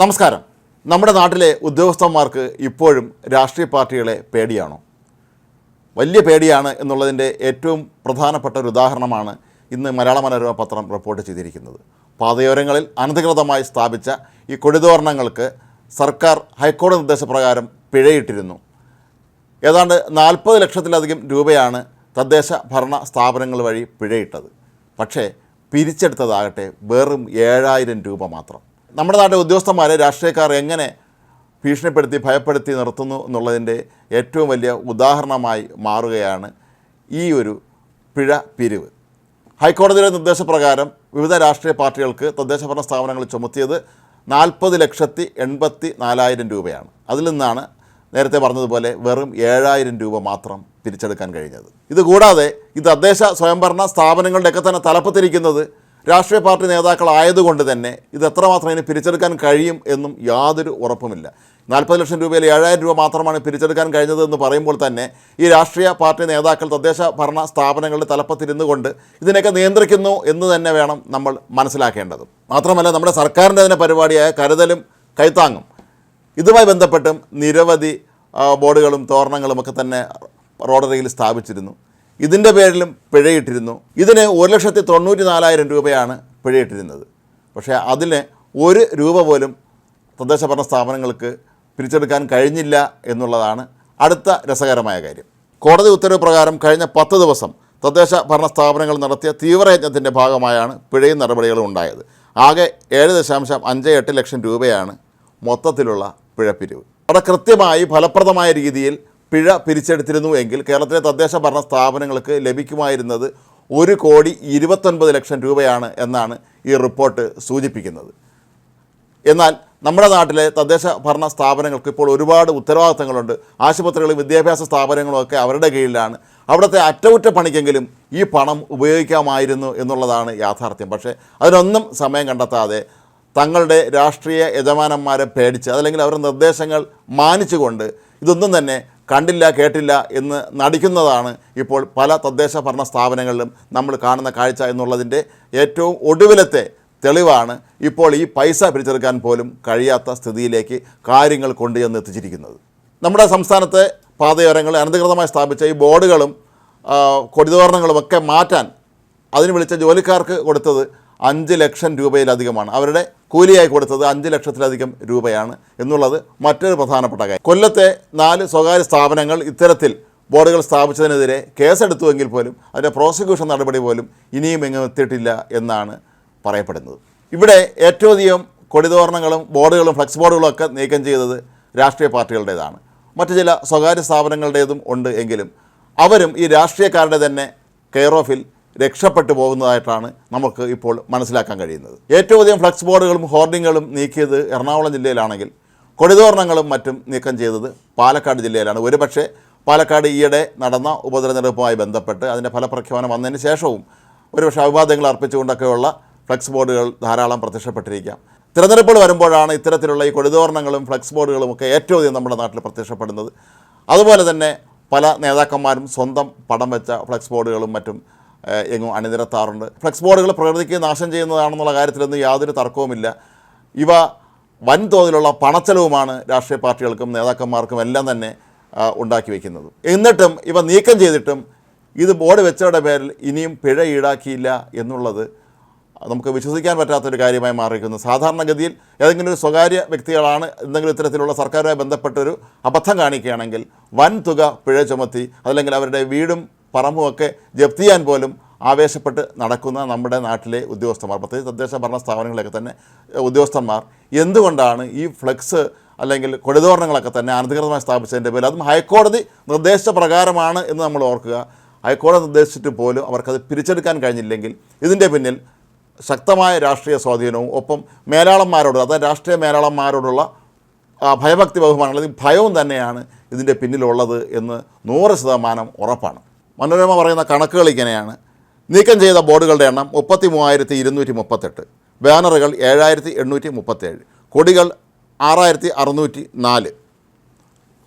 നമസ്കാരം. നമ്മുടെ നാട്ടിലെ ഉദ്യോഗസ്ഥന്മാർക്ക് ഇപ്പോഴും രാഷ്ട്രീയ പാർട്ടികളെ പേടിയാണോ? വലിയ പേടിയാണ് എന്നുള്ളതിന്റെ ഏറ്റവും പ്രധാനപ്പെട്ട ഒരു ഉദാഹരണമാണ് ഇന്ന് മലയാള മനോരമ പത്രം റിപ്പോർട്ട് ചെയ്തിരിക്കുന്നത്. പാതയോരങ്ങളിൽ അനധികൃതമായി സ്ഥാപിച്ച ഈ കൊടിതോരണങ്ങൾക്ക് സർക്കാർ ഹൈക്കോടതി നിർദ്ദേശപ്രകാരം പിഴയിട്ടിരുന്നു. ഏതാണ്ട് നാൽപ്പത് ലക്ഷത്തിലധികം രൂപയാണ് തദ്ദേശ ഭരണ സ്ഥാപനങ്ങൾ വഴി പിഴയിട്ടത്. പക്ഷേ പിരിച്ചെടുത്തതാകട്ടെ വെറും ഏഴായിരം രൂപ മാത്രം. നമ്മുടെ നാട്ടിലെ ഉദ്യോഗസ്ഥന്മാരെ രാഷ്ട്രീയക്കാർ എങ്ങനെ ഭീഷണിപ്പെടുത്തി ഭയപ്പെടുത്തി നിർത്തുന്നു എന്നുള്ളതിന്റെ ഏറ്റവും വലിയ ഉദാഹരണമായി മാറുകയാണ് ഈ ഒരു പിഴ പിരിവ്. ഹൈക്കോടതിയുടെ നിർദ്ദേശപ്രകാരം വിവിധ രാഷ്ട്രീയ പാർട്ടികൾക്ക് തദ്ദേശഭരണ സ്ഥാപനങ്ങൾ ചുമത്തിയത് നാൽപ്പത് ലക്ഷത്തി എൺപത്തി നാലായിരം രൂപയാണ്. അതിൽ നിന്നാണ് നേരത്തെ പറഞ്ഞതുപോലെ വെറും ഏഴായിരം രൂപ മാത്രം പിരിച്ചെടുക്കാൻ കഴിഞ്ഞത്. ഇതുകൂടാതെ ഈ തദ്ദേശ സ്വയംഭരണ സ്ഥാപനങ്ങളുടെയൊക്കെ തന്നെ തലപ്പത്തിരിക്കുന്നത് രാഷ്ട്രീയ പാർട്ടി നേതാക്കളായതുകൊണ്ട് തന്നെ ഇത് എത്രമാത്രം ഇനി പിരിച്ചെടുക്കാൻ കഴിയും എന്നും യാതൊരു ഉറപ്പുമില്ല. നാൽപ്പത് ലക്ഷം രൂപയിൽ ഏഴായിരം രൂപ മാത്രമാണ് പിരിച്ചെടുക്കാൻ കഴിഞ്ഞത് എന്ന് പറയുമ്പോൾ തന്നെ ഈ രാഷ്ട്രീയ പാർട്ടി നേതാക്കൾ തദ്ദേശ ഭരണ സ്ഥാപനങ്ങളുടെ തലപ്പത്തിരുന്നു കൊണ്ട് ഇതിനൊക്കെ നിയന്ത്രിക്കുന്നു എന്ന് തന്നെ വേണം നമ്മൾ മനസ്സിലാക്കേണ്ടത്. മാത്രമല്ല നമ്മുടെ സർക്കാരിന്റെ തന്നെ പരിപാടിയായ കരുതലും കൈത്താങ്ങും ഇതുമായി ബന്ധപ്പെട്ടും നിരവധി ബോർഡുകളും തോരണങ്ങളും ഒക്കെ തന്നെ റോഡരികിൽ സ്ഥാപിച്ചിരുന്നു. ഇതിന്റെ പേരിലും പിഴയിട്ടിരുന്നു. ഇതിന് ഒരു ലക്ഷത്തി തൊണ്ണൂറ്റി നാലായിരം രൂപയാണ് പിഴയിട്ടിരുന്നത്. പക്ഷേ അതിന് ഒരു രൂപ പോലും തദ്ദേശ ഭരണ സ്ഥാപനങ്ങൾക്ക് പിരിച്ചെടുക്കാൻ കഴിഞ്ഞില്ല എന്നുള്ളതാണ് അടുത്ത രസകരമായ കാര്യം. കോടതി ഉത്തരവ് പ്രകാരം കഴിഞ്ഞ പത്ത് ദിവസം തദ്ദേശ ഭരണ സ്ഥാപനങ്ങൾ നടത്തിയ തീവ്രയജ്ഞത്തിന്റെ ഭാഗമായാണ് പിഴയും നടപടികളും ഉണ്ടായത്. ആകെ ഏഴ് ദശാംശം അഞ്ച് എട്ട് ലക്ഷം രൂപയാണ് മൊത്തത്തിലുള്ള പിഴപ്പിരിവ്. അവിടെ കൃത്യമായി ഫലപ്രദമായ രീതിയിൽ പിഴ പിരിച്ചെടുത്തിരുന്നു എങ്കിൽ കേരളത്തിലെ തദ്ദേശ ഭരണ സ്ഥാപനങ്ങൾക്ക് ലഭിക്കുമായിരുന്നത് ഒരു കോടി ഇരുപത്തൊൻപത് ലക്ഷം രൂപയാണ് എന്നാണ് ഈ റിപ്പോർട്ട് സൂചിപ്പിക്കുന്നത്. എന്നാൽ നമ്മുടെ നാട്ടിലെ തദ്ദേശ ഭരണ സ്ഥാപനങ്ങൾക്ക് ഇപ്പോൾ ഒരുപാട് ഉത്തരവാദിത്തങ്ങളുണ്ട്. ആശുപത്രികളും വിദ്യാഭ്യാസ സ്ഥാപനങ്ങളും ഒക്കെ അവരുടെ കീഴിലാണ്. അവിടുത്തെ അറ്റകുറ്റപ്പണിക്കെങ്കിലും ഈ പണം ഉപയോഗിക്കാമായിരുന്നു എന്നുള്ളതാണ് യാഥാർത്ഥ്യം. പക്ഷേ അതിനൊന്നും സമയം കണ്ടെത്താതെ തങ്ങളുടെ രാഷ്ട്രീയ യജമാനന്മാരെ പേടിച്ച് അതല്ലെങ്കിൽ അവരുടെ നിർദ്ദേശങ്ങൾ മാനിച്ചുകൊണ്ട് ഇതൊന്നും തന്നെ കണ്ടില്ല കേട്ടില്ല എന്ന് നടിക്കുന്നതാണ് ഇപ്പോൾ പല തദ്ദേശ ഭരണ സ്ഥാപനങ്ങളിലും നമ്മൾ കാണുന്ന കാഴ്ച എന്നുള്ളതിന്റെ ഏറ്റവും ഒടുവിലത്തെ തെളിവാണ് ഇപ്പോൾ ഈ പൈസ പിരിച്ചെടുക്കാൻ പോലും കഴിയാത്ത സ്ഥിതിയിലേക്ക് കാര്യങ്ങൾ കൊണ്ടുചെന്ന് എത്തിച്ചിരിക്കുന്നത്. നമ്മുടെ സംസ്ഥാനത്തെ പാതയോരങ്ങൾ അനധികൃതമായി സ്ഥാപിച്ച ഈ ബോർഡുകളും ആ, കൊടിതോരണങ്ങളും ഒക്കെ മാറ്റാൻ അതിന് വിളിച്ച ജോലിക്കാർക്ക് കൊടുത്തത് അഞ്ച് ലക്ഷം രൂപയിലധികമാണ്. അവരുടെ കൂലിയായി കൊടുത്തത് അഞ്ച് ലക്ഷത്തിലധികം രൂപയാണ് എന്നുള്ളത് മറ്റൊരു പ്രധാനപ്പെട്ട കാര്യം. കൊല്ലത്തെ നാല് സ്വകാര്യ സ്ഥാപനങ്ങൾ ഇത്തരത്തിൽ ബോർഡുകൾ സ്ഥാപിച്ചതിനെതിരെ കേസെടുത്തുവെങ്കിൽ പോലും അതിന്റെ പ്രോസിക്യൂഷൻ നടപടി പോലും ഇനിയും എങ്ങും എത്തിയിട്ടില്ല എന്നാണ് പറയപ്പെടുന്നത്. ഇവിടെ ഏറ്റവും അധികം കൊടിതോരണങ്ങളും ബോർഡുകളും ഫ്ലക്സ് ബോർഡുകളും ഒക്കെ നീക്കം ചെയ്തത് രാഷ്ട്രീയ പാർട്ടികളുടേതാണ്. മറ്റു ചില സ്വകാര്യ സ്ഥാപനങ്ങളുടേതും ഉണ്ട് എങ്കിലും അവരും ഈ രാഷ്ട്രീയക്കാരുടെ തന്നെ കെയർ ഓഫിൽ രക്ഷപ്പെട്ടു പോകുന്നതായിട്ടാണ് നമുക്ക് ഇപ്പോൾ മനസ്സിലാക്കാൻ കഴിയുന്നത്. ഏറ്റവും അധികം ഫ്ലക്സ് ബോർഡുകളും ഹോർഡിങ്ങുകളും നീക്കിയത് എറണാകുളം ജില്ലയിലാണെങ്കിൽ കൊടിതോരണങ്ങളും മറ്റും നീക്കം ചെയ്തത് പാലക്കാട് ജില്ലയിലാണ്. ഒരുപക്ഷെ പാലക്കാട് ഈയിടെ നടന്ന ഉപതെരഞ്ഞെടുപ്പുമായി ബന്ധപ്പെട്ട് അതിന്റെ ഫലപ്രഖ്യാപനം വന്നതിന് ശേഷവും ഒരുപക്ഷെ അഭിവാദ്യങ്ങൾ അർപ്പിച്ചുകൊണ്ടൊക്കെയുള്ള ഫ്ലക്സ് ബോർഡുകൾ ധാരാളം പ്രത്യക്ഷപ്പെട്ടിരിക്കാം. തിരഞ്ഞെടുപ്പുകൾ വരുമ്പോഴാണ് ഇത്തരത്തിലുള്ള ഈ കൊടിതോരണങ്ങളും ഫ്ലക്സ് ബോർഡുകളും ഒക്കെ ഏറ്റവും അധികം നമ്മുടെ നാട്ടിൽ പ്രത്യക്ഷപ്പെടുന്നത്. അതുപോലെ തന്നെ പല നേതാക്കന്മാരും സ്വന്തം പടം വെച്ച ഫ്ലക്സ് ബോർഡുകളും മറ്റും എങ്ങും അണിനിരത്താറുണ്ട്. ഫ്ലെക്സ് ബോർഡുകൾ പ്രകൃതിക്ക് നാശം ചെയ്യുന്നതാണെന്നുള്ള കാര്യത്തിലൊന്നും യാതൊരു തർക്കവുമില്ല. ഇവ വൻതോതിലുള്ള പണച്ചെലവുമാണ് രാഷ്ട്രീയ പാർട്ടികൾക്കും നേതാക്കന്മാർക്കും എല്ലാം തന്നെ ഉണ്ടാക്കി വയ്ക്കുന്നത് എന്നിട്ടും ഇവ നീക്കം ചെയ്തിട്ടും ഇത് ബോർഡ് വെച്ചവരുടെ പേരിൽ ഇനിയും പിഴ ഈടാക്കിയില്ല എന്നുള്ളത് നമുക്ക് വിശ്വസിക്കാൻ പറ്റാത്തൊരു കാര്യമായി മാറിയിരിക്കുന്നു. സാധാരണഗതിയിൽ ഏതെങ്കിലും ഒരു സ്വകാര്യ വ്യക്തികളാണ് എന്തെങ്കിലും ഇത്തരത്തിലുള്ള സർക്കാരുമായി ബന്ധപ്പെട്ടൊരു അബദ്ധം കാണിക്കുകയാണെങ്കിൽ വൻ തുക പിഴ ചുമത്തി അതല്ലെങ്കിൽ അവരുടെ വീടും പറമ്പും ഒക്കെ ജപ്തി ചെയ്യാൻ പോലും ആവേശപ്പെട്ട് നടക്കുന്ന നമ്മുടെ നാട്ടിലെ ഉദ്യോഗസ്ഥന്മാർ പ്രത്യേകിച്ച് തദ്ദേശ ഭരണ സ്ഥാപനങ്ങളിലൊക്കെ തന്നെ ഉദ്യോഗസ്ഥന്മാർ എന്തുകൊണ്ടാണ് ഈ ഫ്ലെക്സ് അല്ലെങ്കിൽ കൊടിതോരണങ്ങളൊക്കെ തന്നെ അനധികൃതമായി സ്ഥാപിച്ചതിന്റെ പേരിൽ അതും ഹൈക്കോടതി നിർദ്ദേശപ്രകാരമാണ് എന്ന് നമ്മൾ ഓർക്കുക. ഹൈക്കോടതി നിർദ്ദേശിച്ചിട്ട് പോലും അവർക്കത് പിരിച്ചെടുക്കാൻ കഴിഞ്ഞില്ലെങ്കിൽ ഇതിന്റെ പിന്നിൽ ശക്തമായ രാഷ്ട്രീയ സ്വാധീനവും ഒപ്പം മേലാളന്മാരോട് അതായത് രാഷ്ട്രീയ മേലാളന്മാരോടുള്ള ഭയഭക്തി ബഹുമാനം അല്ലെങ്കിൽ ഭയവും തന്നെയാണ് ഇതിന്റെ പിന്നിലുള്ളത് എന്ന് നൂറ് ശതമാനം ഉറപ്പാണ്. മനോരമ പറയുന്ന കണക്കുകൾ ഇങ്ങനെയാണ്. നീക്കം ചെയ്ത ബോർഡുകളുടെ എണ്ണം മുപ്പത്തി മൂവായിരത്തി ഇരുന്നൂറ്റി മുപ്പത്തെട്ട് ബാനറുകൾ ഏഴായിരത്തി എണ്ണൂറ്റി മുപ്പത്തേഴ് കൊടികൾ ആറായിരത്തി അറുന്നൂറ്റി നാല്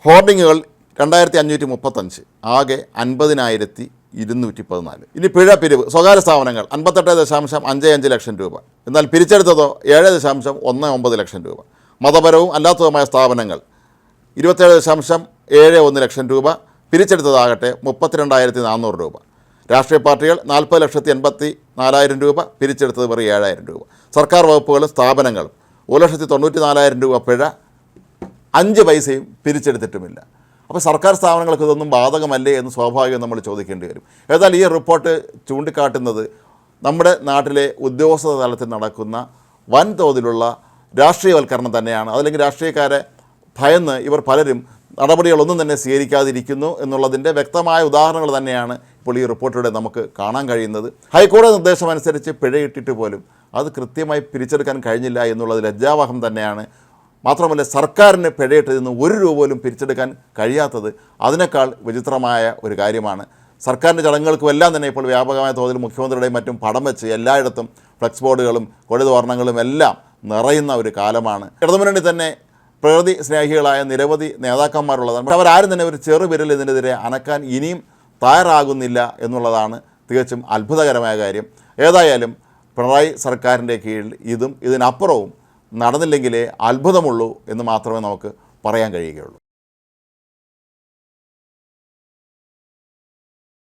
ഹോർഡിങ്ങുകൾ രണ്ടായിരത്തി അഞ്ഞൂറ്റി മുപ്പത്തഞ്ച് ആകെ അൻപതിനായിരത്തി ഇരുന്നൂറ്റി പതിനാല് ഇനി പിഴ പിരിവ്. സ്വകാര്യ സ്ഥാപനങ്ങൾ അൻപത്തെട്ട് ദശാംശം അഞ്ച് അഞ്ച് ലക്ഷം രൂപ. എന്നാൽ പിരിച്ചെടുത്തതോ ഏഴ് ദശാംശം ഒന്ന് ഒമ്പത് ലക്ഷം രൂപ. മതപരവും അല്ലാത്തതുമായ സ്ഥാപനങ്ങൾ ഇരുപത്തേഴ് ദശാംശം ഏഴ് ഒന്ന് ലക്ഷം രൂപ. പിരിച്ചെടുത്തതാകട്ടെ മുപ്പത്തിരണ്ടായിരത്തി നാനൂറ് രൂപ. രാഷ്ട്രീയ പാർട്ടികൾ നാൽപ്പത് ലക്ഷത്തി എൺപത്തി നാലായിരം രൂപ പിരിച്ചെടുത്തത് വെറും ഏഴായിരം രൂപ. സർക്കാർ വകുപ്പുകളും സ്ഥാപനങ്ങളും ഒരു ലക്ഷത്തി തൊണ്ണൂറ്റി നാലായിരം രൂപ പിഴ അഞ്ച് പൈസയും പിരിച്ചെടുത്തിട്ടുമില്ല. അപ്പോൾ സർക്കാർ സ്ഥാപനങ്ങൾക്ക് ഇതൊന്നും ബാധകമല്ലേ എന്ന് സ്വാഭാവികം നമ്മൾ ചോദിക്കേണ്ടി വരും. ഏതായാലും ഈ റിപ്പോർട്ട് ചൂണ്ടിക്കാട്ടുന്നത് നമ്മുടെ നാട്ടിലെ ഉദ്യോഗസ്ഥ തലത്തിൽ നടക്കുന്ന വൻതോതിലുള്ള രാഷ്ട്രീയവൽക്കരണം തന്നെയാണ്. അതല്ലെങ്കിൽ രാഷ്ട്രീയക്കാരെ ഭയന്ന് ഇവർ പലരും നടപടികളൊന്നും തന്നെ സ്വീകരിക്കാതിരിക്കുന്നു എന്നുള്ളതിന്റെ വ്യക്തമായ ഉദാഹരണങ്ങൾ തന്നെയാണ് ഇപ്പോൾ ഈ റിപ്പോർട്ടിലൂടെ നമുക്ക് കാണാൻ കഴിയുന്നത്. ഹൈക്കോടതി നിർദ്ദേശമനുസരിച്ച് പിഴയിട്ടിട്ട് പോലും അത് കൃത്യമായി പിരിച്ചെടുക്കാൻ കഴിഞ്ഞില്ല എന്നുള്ളത് ലജ്ജാവഹം തന്നെയാണ്. മാത്രമല്ല സർക്കാരിന് പിഴയിട്ടതിൽ നിന്ന് ഒരു രൂപ പോലും പിരിച്ചെടുക്കാൻ കഴിയാത്തത് അതിനേക്കാൾ വിചിത്രമായ ഒരു കാര്യമാണ്. സർക്കാരിന്റെ ചടങ്ങുകൾക്കും എല്ലാം തന്നെ ഇപ്പോൾ വ്യാപകമായ തോതിൽ മുഖ്യമന്ത്രിയുടെയും മറ്റും പടം വെച്ച് എല്ലായിടത്തും ഫ്ലെക്സ് ബോർഡുകളും കൊടിതോരണങ്ങളും എല്ലാം നിറയുന്ന ഒരു കാലമാണ്. ഇടതുമുന്നണി തന്നെ പ്രകൃതി സ്നേഹികളായ നിരവധി നേതാക്കന്മാരുള്ളതാണ്. പക്ഷേ അവരാരും തന്നെ ഒരു ചെറു വിരൽ ഇതിനെതിരെ അനക്കാൻ ഇനിയും തയ്യാറാകുന്നില്ല എന്നുള്ളതാണ് തികച്ചും അത്ഭുതകരമായ കാര്യം. ഏതായാലും പിണറായി സർക്കാരിന്റെ കീഴിൽ ഇതും ഇതിനപ്പുറവും നടന്നില്ലെങ്കിലേ അത്ഭുതമുള്ളൂ എന്ന് മാത്രമേ നമുക്ക് പറയാൻ കഴിയുകയുള്ളൂ.